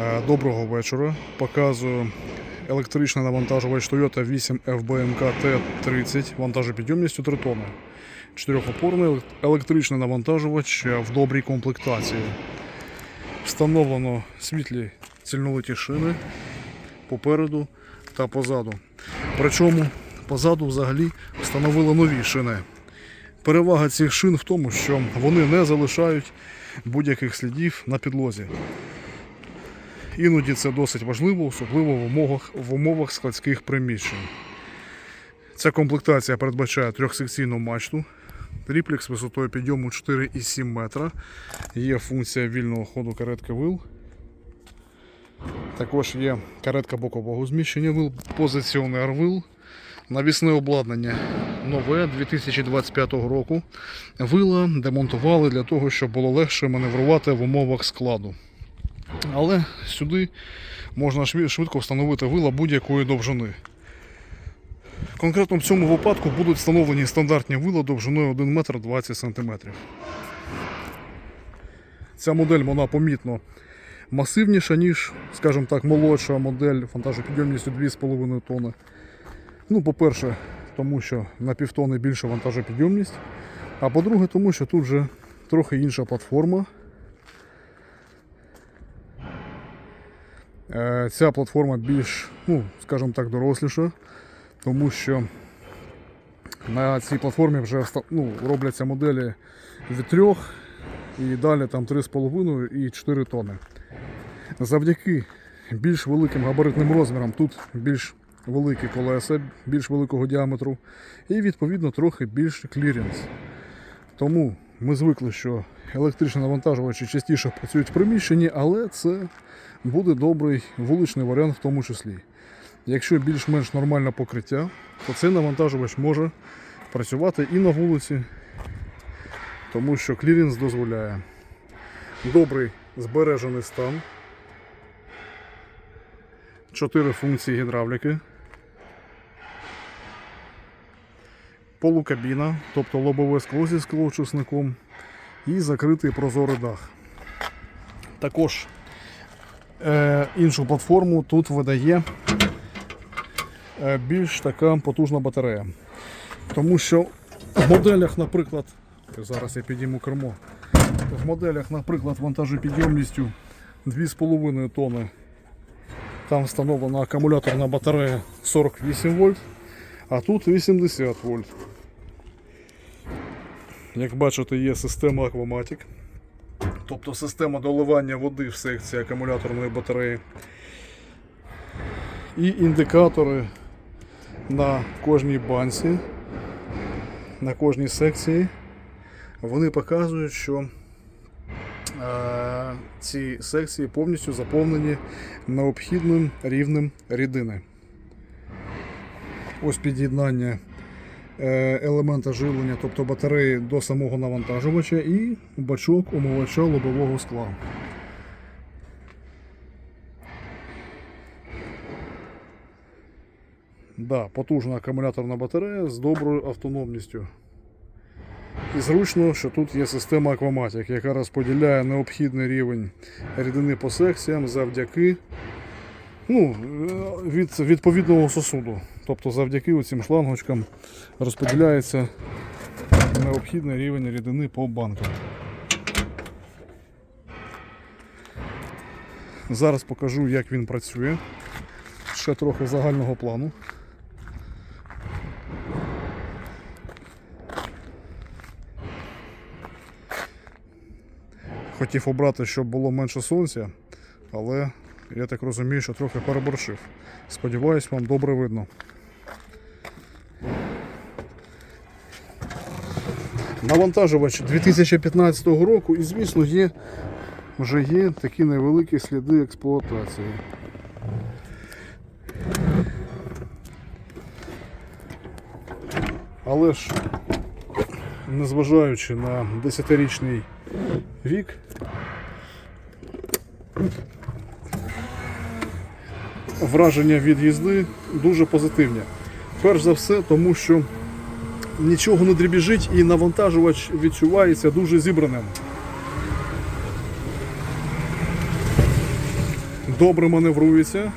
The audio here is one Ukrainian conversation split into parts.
Е, Доброго вечора. Показую електричний навантажувач Toyota 8 FBMK T30 вантажопідйомністю 3 тонни. Чотирьохопорний електричний навантажувач е, в добрій комплектації. Встановлено світлі цільнолиті шини попереду та позаду. Причому позаду взагалі встановили нові шини. Перевага цих шин в тому, що вони не залишають будь-яких слідів на підлозі. Іноді це досить важливо, особливо в умовах, в умовах складських приміщень. Ця комплектація передбачає трьохсекційну мачту, тріплекс висотою підйому 4,7 метра. Є функція вільного ходу каретки вил. Також є каретка бокового зміщення вил, позиціонер вил, навісне обладнання нове 2025 року. Вила демонтували для того, щоб було легше маневрувати в умовах складу. Але сюди можна швидко встановити вила будь-якої довжини. Конкретно в цьому випадку будуть встановлені стандартні вила довжиною 1 метр 20 см. Ця модель вона помітно масивніша, ніж, скажімо так, молодша модель вантажопідйомністю 2,5 тонни. Ну, по-перше, тому що на півтони більша вантажопідйомність. А по-друге, тому що тут вже трохи інша платформа. Ця платформа більш, ну, скажімо так, доросліша, тому що на цій платформі вже ну, робляться моделі від 3 і далі там 3,5 і 4 тони. Завдяки більш великим габаритним розмірам тут більш великі колеса, більш великого діаметру і відповідно трохи більш кліренс. Тому ми звикли, що електричні навантажувачі частіше працюють в приміщенні, але це буде добрий вуличний варіант в тому числі. Якщо більш-менш нормальне покриття, то цей навантажувач може працювати і на вулиці, тому що кліренс дозволяє. Добрий збережений стан. Чотири функції гідравліки. Полукабіна, тобто лобове скло зі склоочисником і закритий прозорий дах. Також е, іншу платформу тут видає е, більш така потужна батарея. Тому що в моделях, наприклад, зараз я підійму кермо. В моделях, наприклад, вантажопідйомністю 2,5 тонни. Там встановлена акумуляторна батарея 48 вольт, а тут 80 вольт. Як бачите, є система Aquamatic, тобто система доливання води в секції акумуляторної батареї. І індикатори на кожній банці, на кожній секції. Вони показують, що е, ці секції повністю заповнені необхідним рівнем рідини. Ось під'єднання елемента живлення, тобто батареї до самого навантажувача і бачок умивача лобового скла. Да, потужна акумуляторна батарея з доброю автономністю. І зручно, що тут є система Aquamatic, яка розподіляє необхідний рівень рідини по секціям завдяки ну, е, від відповідного сосуду. Тобто завдяки цим шлангочкам розподіляється необхідний рівень рідини по банкам. Зараз покажу, як він працює. Ще трохи загального плану. Хотів обрати, щоб було менше сонця, але я так розумію, що трохи переборщив. Сподіваюсь, вам добре видно. Навантажувач 2015 року і, звісно, є, вже є такі невеликі сліди експлуатації. Але ж, незважаючи на 10-річний вік, враження від їзди дуже позитивні. Перш за все, тому що нічого не дрібіжить і навантажувач відчувається дуже зібраним. добре маневрується,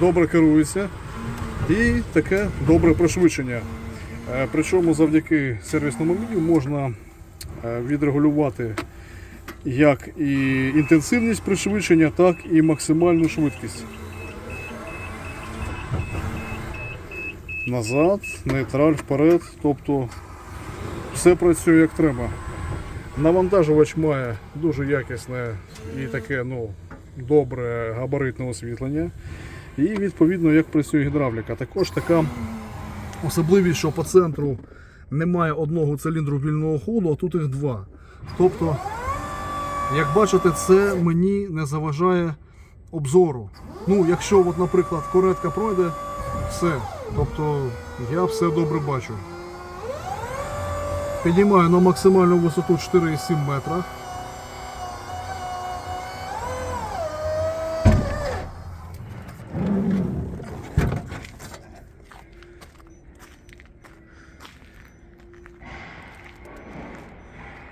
добре керується і таке добре пришвидшення. Е, Причому завдяки сервісному меню можна е, відрегулювати як і інтенсивність пришвидшення, так і максимальну швидкість. Назад, нейтраль, вперед, тобто все працює як треба. Навантажувач має дуже якісне і таке ну, добре габаритне освітлення. І відповідно як працює гідравліка. Також така особливість, що по центру немає одного циліндру вільного ходу, а тут їх два. Тобто, як бачите, це мені не заважає обзору. Ну, якщо, от, наприклад, коретка пройде, все. Тобто я все добре бачу. Піднімаю на максимальну висоту 4,7 метра.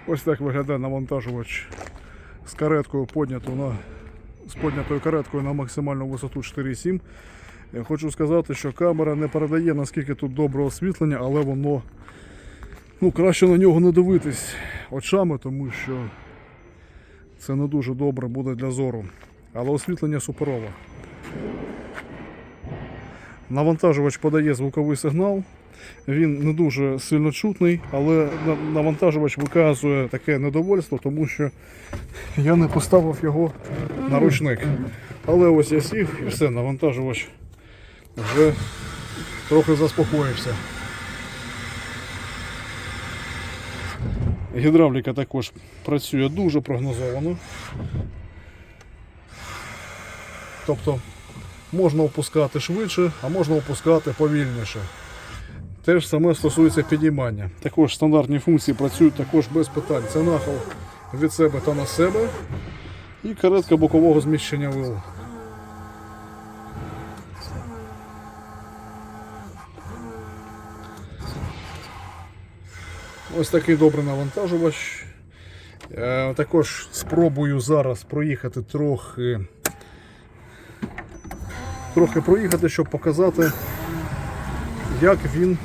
Ось так виглядає навантажувач з кареткою на з поднятою кареткою на максимальну висоту 4,7. Я хочу сказати, що камера не передає наскільки тут добре освітлення, але воно ну, краще на нього не дивитись очами, тому що це не дуже добре буде для зору. Але освітлення суперове. Навантажувач подає звуковий сигнал. Він не дуже сильно чутний, але навантажувач виказує таке недовольство, тому що я не поставив його на ручник. Але ось я сів і все, навантажувач вже трохи заспокоївся. Гідравліка також працює дуже прогнозовано. Тобто можна опускати швидше, а можна опускати повільніше. Те ж саме стосується підіймання. Також стандартні функції працюють також без питань. Це нахил від себе та на себе і каретка бокового зміщення вилу. Ось такий добрий навантажувач. Е, Також спробую зараз проїхати трохи. Трохи проїхати, щоб показати, як він.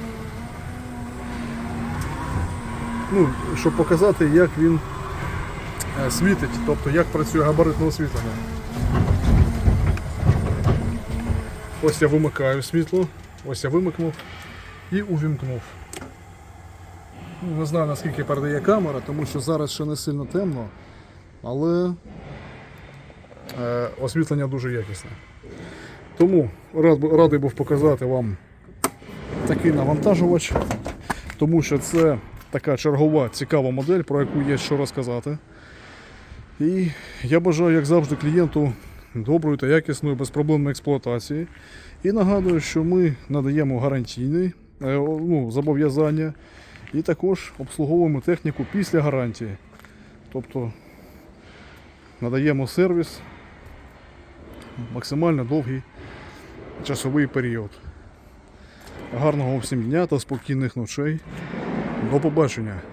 Ну, щоб показати, як він е, світить, тобто як працює габаритне освітлення. Ось я вимикаю світло, ось я вимикнув і увімкнув. Ну, Не знаю наскільки передає камера, тому що зараз ще не сильно темно, але е, освітлення дуже якісне. Тому рад, радий був показати вам такий навантажувач, тому що це така чергова цікава модель, про яку є що розказати. І я бажаю, як завжди, клієнту доброї та якісної безпроблемної експлуатації. І нагадую, що ми надаємо гарантійні е, ну, зобов'язання і також обслуговуємо техніку після гарантії. Тобто надаємо сервіс максимально довгий часовий період. Гарного всім дня та спокійних ночей. До побачення!